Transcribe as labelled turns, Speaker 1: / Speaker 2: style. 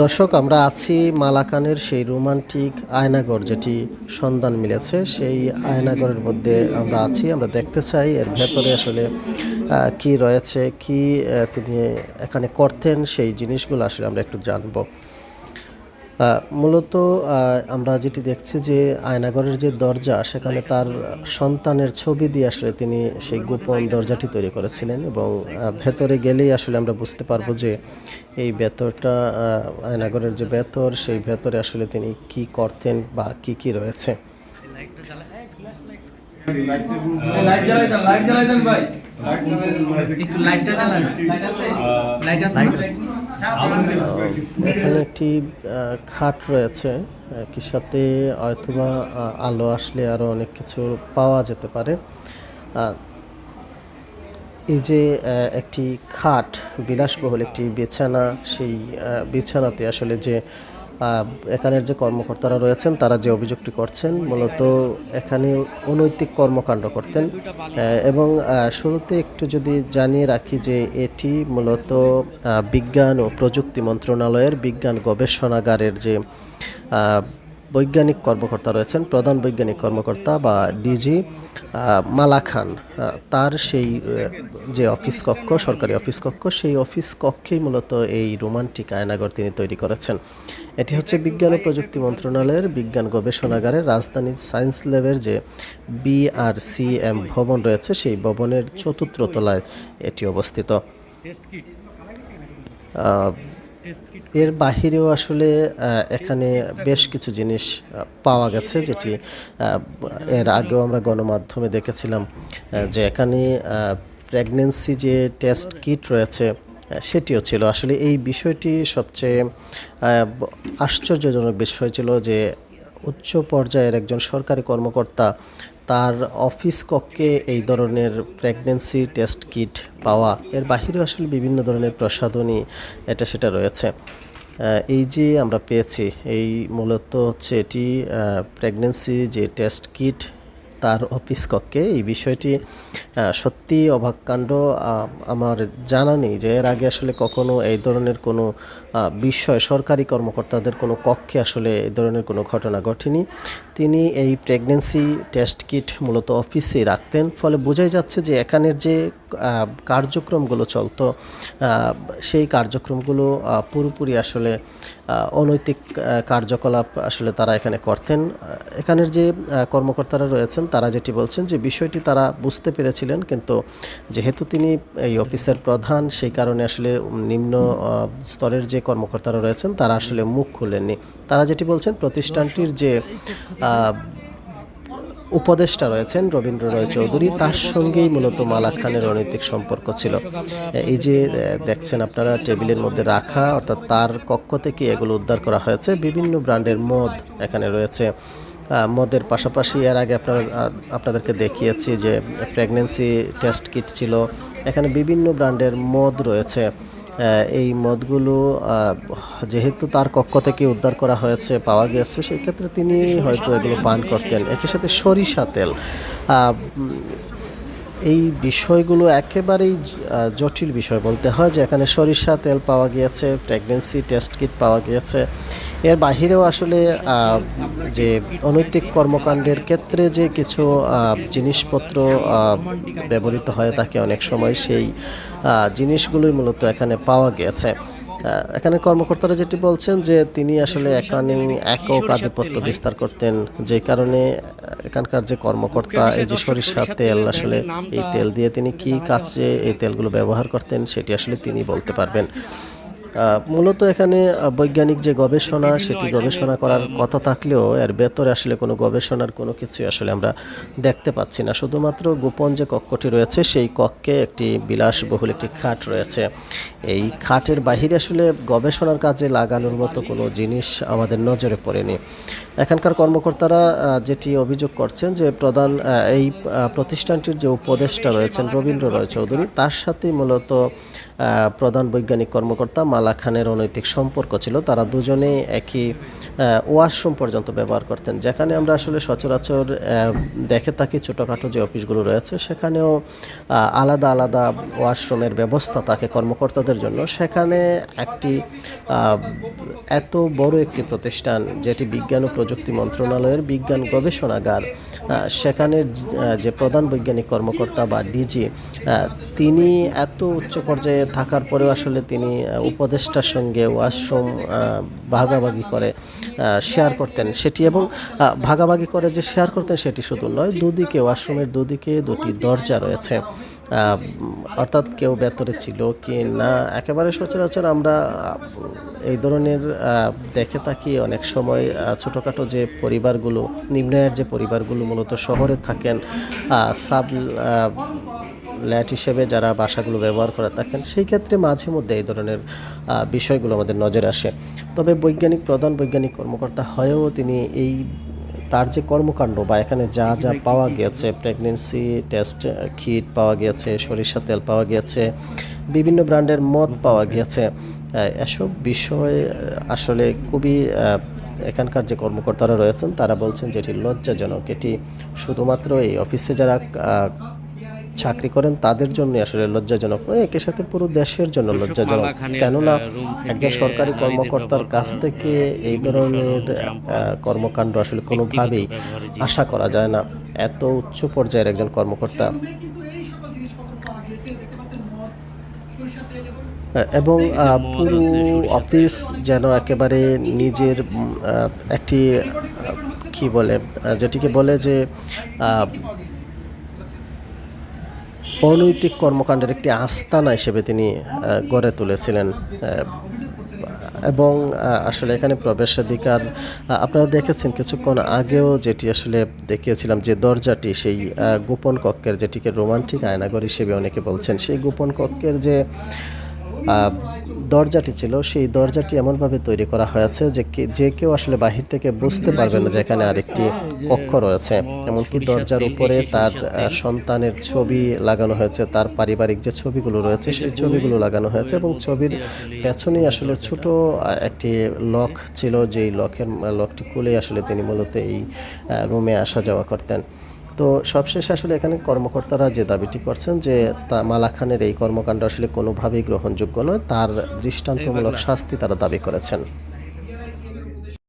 Speaker 1: দর্শক, আমরা আছি মালাকানের সেই রোমান্টিক আয়নাগর যেটি সন্ধান মিলেছে। সেই আয়নাগরের মধ্যে আমরা আছি, আমরা দেখতে চাই এর ভেতরে আসলে কি রয়েছে, কি তিনি এখানে করতেন, সেই জিনিসগুলো আসলে আমরা একটু জানব। মূলত আমরা যেটি দেখছি যে আয়নাগরের যে দরজা সেখানে তার সন্তানের ছবি দিয়ে আসলে তিনি সেই গোপন দরজাটি তৈরি করেছিলেন এবং ভেতরে গেলেই আসলে আমরা বুঝতে পারব যে এই ভেতরটা আয়নাগরের যে ভেতর সেই ভেতরে আসলে তিনি কি করতেন বা কি কি রয়েছে।
Speaker 2: লাইট জ্বালাই দেন লাইট জ্বালাই দেন ভাই
Speaker 3: একটু লাইটটা জ্বালান লাইট আছে। লাইট আছে।
Speaker 1: এখানে একটি খাট রয়েছে একই সাথে হয়তোবা আলো আসলে আরও অনেক কিছু পাওয়া যেতে পারে। এই যে একটি খাট, বিলাসবহুল একটি বিছানা, সেই বিছানাতে আসলে যে এখানের যে কর্মকর্তারা রয়েছেন, তারা যে অভিযোগটি করছেন, মূলত এখানে অনৈতিক কর্মকাণ্ড করতেন। এবং শুরুতে একটু যদি জানিয়ে রাখি যে এটি মূলত বিজ্ঞান ও প্রযুক্তি মন্ত্রণালয়ের বিজ্ঞান গবেষণাগারের যে বৈজ্ঞানিক কর্মকর্তা রয়েছেন, প্রধান বৈজ্ঞানিক কর্মকর্তা বা ডিজি মালা খান। তার সেই যে অফিস কক্ষ, সরকারি অফিস কক্ষ, সেই অফিস কক্ষেই মূলত এই রোমান্টিক আয়নাগর তিনি তৈরি করেছেন। এটি হচ্ছে বিজ্ঞান ও প্রযুক্তি মন্ত্রণালয়ের বিজ্ঞান গবেষণাগারের রাজধানীর সায়েন্স ল্যাবের যে বিআরসিএম ভবন রয়েছে, সেই ভবনের চতুর্থ তলায় এটি অবস্থিত। এর বাহিরেও আসলে এখানে বেশ কিছু জিনিস পাওয়া গেছে যেটি এর আগেও আমরা গণমাধ্যমে দেখেছিলাম যে এখানে প্রেগনেন্সি যে টেস্ট কিট রয়েছে সেটিও ছিল। আসলে এই বিষয়টি সবচেয়ে আশ্চর্যজনক বিষয় ছিল যে উচ্চ পর্যায়ের একজন সরকারি কর্মকর্তা, তার অফিস কক্ষে এই ধরনের প্রেগনেন্সি টেস্ট কিট পাওয়া, এর বাহিরে আসলে বিভিন্ন ধরনের প্রসাধনী এটা সেটা রয়েছে। এই যে আমরা পেয়েছি, এই মূলত হচ্ছে এটি প্রেগনেন্সি যে টেস্ট কিট তার অফিস কক্ষে। এই বিষয়টি সত্যি অবাক কাণ্ড। আহ, আমার জানা নেই যে এর আগে আসলে কখনো এই ধরনের কোনো বিষয় সরকারি কর্মকর্তাদের কোনো কক্ষে আসলে এই ধরনের কোনো ঘটনা ঘটেনি। তিনি এই প্রেগনেন্সি টেস্ট কিট মূলত অফিসে রাখতেন। ফলে বোঝাই যাচ্ছে যে এখানের যে কার্যক্রমগুলো চলত সেই কার্যক্রমগুলো পুরোপুরি আসলে অনৈতিক কার্যকলাপ আসলে তারা এখানে করতেন। এখানের যে কর্মকর্তারা রয়েছেন, তারা যেটি বলছেন যে, বিষয়টি তারা বুঝতে পেরেছিলেন, কিন্তু যেহেতু তিনি এই অফিসের প্রধান, সেই কারণে আসলে নিম্ন স্তরের যে কর্মকর্তারা রয়েছেন, তারা আসলে মুখ খুলেননি। তারা যেটি বলছেন, প্রতিষ্ঠানটির যে উপদেষ্টা রয়েছেন রবীন্দ্র রয় চৌধুরী। তার সঙ্গেই মূলত মালা খানের অনৈতিক সম্পর্ক ছিল। এই যে দেখছেন আপনারা টেবিলের মধ্যে রাখা, অর্থাৎ তার কক্ষ থেকে এগুলো উদ্ধার করা হয়েছে। বিভিন্ন ব্র্যান্ডের মদ এখানে রয়েছে। মদের পাশাপাশি এর আগে আপনারা আপনাদেরকে দেখিয়েছি যে প্রেগনেন্সি টেস্ট কিট ছিল। এখানে বিভিন্ন ব্র্যান্ডের মদ রয়েছে। এই মদগুলো যেহেতু তার কক্ষ থেকে উদ্ধার করা হয়েছে, পাওয়া গেছে সেই ক্ষেত্রে তিনি হয়তো এগুলো পান করতেন। একই সাথে সরিষা তেল। এই বিষয়গুলো একেবারেই জটিল বিষয় বলতে হয় যে এখানে সরিষা তেল পাওয়া গিয়েছে, প্রেগনেন্সি টেস্ট কিট পাওয়া গিয়েছে। এর বাহিরেও আসলে যে অনৈতিক কর্মকাণ্ডের ক্ষেত্রে যে কিছু জিনিসপত্র ব্যবহৃত হয় তাকে অনেক সময় সেই জিনিসগুলোই মূলত এখানে পাওয়া গেছে। এখানে কর্মকর্তারা যেটি বলছেন যে তিনি আসলে এখানে একক আধিপত্য বিস্তার করতেন, যে কারণে এখানকার যে কর্মকর্তা, এই যে সরিষার তেল, আসলে এই তেল দিয়ে তিনি কি কাজে এই তেলগুলো ব্যবহার করতেন, সেটি আসলে তিনি বলতে পারবেন। মূলত এখানে বৈজ্ঞানিক যে গবেষণা সেটি গবেষণা করার কথা থাকলেও এর ভেতরে আসলে কোনো গবেষণার কোনো কিছুই আসলে আমরা দেখতে পাচ্ছি না। শুধুমাত্র গোপন যে কক্ষটি রয়েছে সেই কক্ষে একটি বিলাসবহুল একটি খাট রয়েছে। এই খাটের বাহিরে আসলে গবেষণার কাজে লাগানোর মতো কোনো জিনিস আমাদের নজরে পড়েনি। এখানকার কর্মকর্তারা যেটি অভিযোগ করছেন যে প্রধান এই প্রতিষ্ঠানটির যে উপদেষ্টা রয়েছেন রবীন্দ্র রয় চৌধুরী তার সাথে মূলত প্রধান বৈজ্ঞানিক কর্মকর্তা মালা খানের অনৈতিক সম্পর্ক ছিল তারা দুজনেই একই ওয়াশরুম পর্যন্ত ব্যবহার করতেন। যেখানে আমরা আসলে সচরাচর দেখে থাকি ছোটোখাটো যে অফিসগুলো রয়েছে সেখানেও আলাদা আলাদা ওয়াশরুমের ব্যবস্থা থাকে কর্মকর্তাদের জন্য। সেখানে একটি এত বড় একটি প্রতিষ্ঠান যেটি বিজ্ঞান ও প্রযুক্তি মন্ত্রণালয়ের বিজ্ঞান গবেষণাগার আহ, সেখানে যে প্রধান বৈজ্ঞানিক কর্মকর্তা বা ডিজি তিনি এত উচ্চ পর্যায়ে থাকার পরেও আসলে তিনি আহ, উপদেষ্টার সঙ্গে ওয়াশরুম ভাগাভাগি করে শেয়ার করতেন সেটি এবং ভাগাভাগি করে যে শেয়ার করতেন সেটি শুধু নয়, দুদিকে ওয়াশরুমের দুদিকে দুটি দরজা রয়েছে। অর্থাৎ কেউ ভেতরে ছিল কি না, একেবারে সচরাচর আমরা এই ধরনের দেখে থাকি অনেক সময় ছোটোখাটো যে পরিবারগুলো, নিম্ন আয়ের যে পরিবারগুলো মূলত শহরে থাকেন সাব ল্যাট হিসেবে যারা বাসাগুলো ব্যবহার করে থাকেন সেই ক্ষেত্রে মাঝে মধ্যে এই ধরনের বিষয়গুলো আমাদের নজরে আসে। তবে বৈজ্ঞানিক প্রধান বৈজ্ঞানিক কর্মকর্তা হয়েও তিনি এই তার যে কর্মকাণ্ড বা এখানে যা যা পাওয়া গিয়েছে প্রেগনেন্সি টেস্ট কিট পাওয়া গিয়েছে সরিষা তেল পাওয়া গিয়েছে বিভিন্ন ব্র্যান্ডের মদ পাওয়া গিয়েছে এসব বিষয় আসলে খুবই এখানকার যে কর্মকর্তারা রয়েছেন তারা বলছেন যে এটি লজ্জাজনক। এটি শুধুমাত্র এই অফিসে যারা চাকরি করেন তাদের জন্য আসলে লজ্জাজনক নয় একই সাথে পুরো দেশের জন্য লজ্জাজনক। কেননা একজন সরকারি কর্মকর্তার কাছ থেকে এই ধরনের কর্মকাণ্ড আসলে কোনোভাবেই আশা করা যায় না। এত উচ্চ পর্যায়ের একজন কর্মকর্তা। এবং পুরো অফিস যেন একেবারে নিজের একটি কি বলে যেটিকে বলে যে আহ, অনৈতিক কর্মকাণ্ডের একটি আস্তানা হিসেবে তিনি গড়ে তুলেছিলেন। এবং আসলে এখানে প্রবেশাধিকার আপনারা দেখেছেন কিছুক্ষণ আগেও যেটি আসলে দেখিয়েছিলাম যে দরজাটি সেই গোপন কক্ষের, যেটিকে রোমান্টিক আয়নাগর হিসেবে অনেকে বলছেন, সেই গোপন কক্ষের যে দরজাটি ছিল, সেই দরজাটি এমনভাবে তৈরি করা হয়েছে যে যে কেউ আসলে বাহির থেকে বুঝতে পারবে না যে এখানে আরেকটি কক্ষ রয়েছে। এমনকি দরজার উপরে তার সন্তানের ছবি লাগানো হয়েছে, তার পারিবারিক যে ছবিগুলো রয়েছে, সেই ছবিগুলো লাগানো হয়েছে এবং ছবির পেছনেই আসলে ছোট একটি লক ছিল, যেই লকের লকটি খুলে আসলে তিনি মূলত এই রুমে আসা যাওয়া করতেন। তো সবশেষে আসলে এখানে কর্মকর্তারা যে দাবিটি করছেন যে তা মালা খানের এই কর্মকাণ্ড আসলে কোনোভাবেই গ্রহণযোগ্য নয় তার দৃষ্টান্তমূলক শাস্তি তারা দাবি করেছেন।